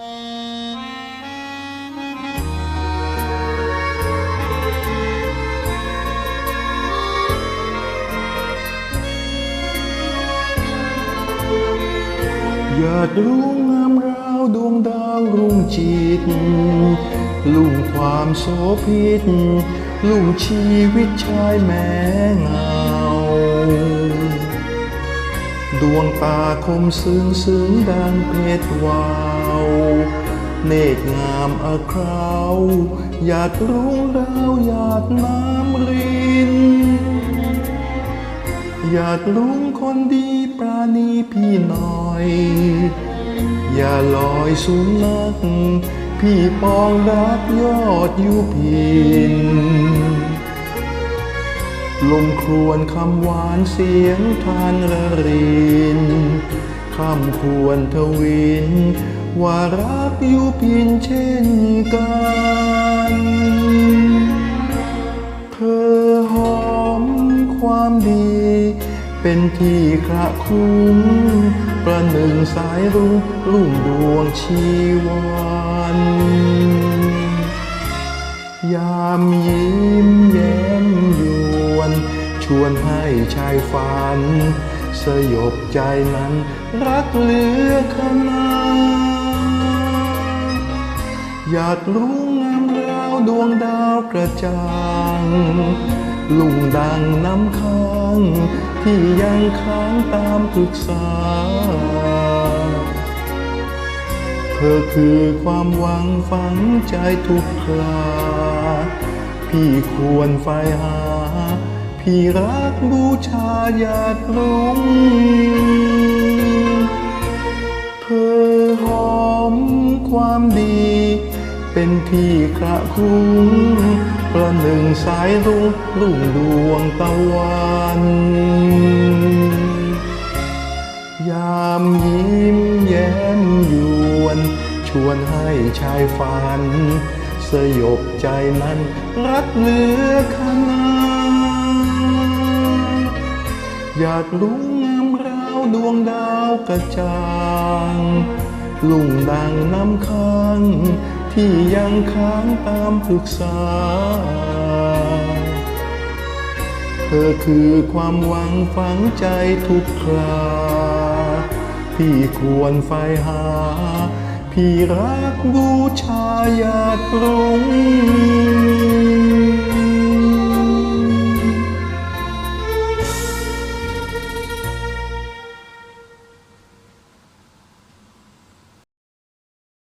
อยาดรุ้งงามราวดวงดาวรุ่งจิต ลุ่งความโสพิษลุ่งชีวิตชายแม่งา ดวงตาคมซึ้งซึ้งดังเพชรวาว เนตรงามอาคราวหยาดรุ่งราวหยาดน้ำรินหยาดลุงคนดีปราณีพี่หน่อย อย่าลอยสูงนัก พี่ปองรักยอดยุพิน ลมครวนคำหวานเสียงทานระรินคำควรทวิน ว่ารักอยุพินเช่นกัน เธอหอมความดี เป็นที่คระคุ้ม ประหนึ่งสายรุ่งรุ่งดวงชีวันยามยิ้มแย้มยวน วนให้ชายฝัน สยบใจนั้น รักเหลือขนาอยากรู้งามราวดวงดาวกระจ่างลุงดังน้ำค้างที่ยังค้างตามปรึกษา เธอคือความหวังฝังใจทุกคราพี่ควรไฟหา พี่รักบูชาหยาดรุ้งเธอหอมความดี เป็นที่กระคุ้มประหนึ่งสายรุ่งรุ่งดวงตะวันยามยิ้มแย้มยวน ชวนให้ชายฝัน สยบใจนั้นรักเหลือขนา อยากรู้งามราวดวงดาวกระจ่างลุ่งดังน้ำค้าง ที่ยังค้างตามปรึกษา เธอคือความหวังฝังใจทุกครา พี่ควรไฟหา พี่รักบูชาหยาดรุ้ง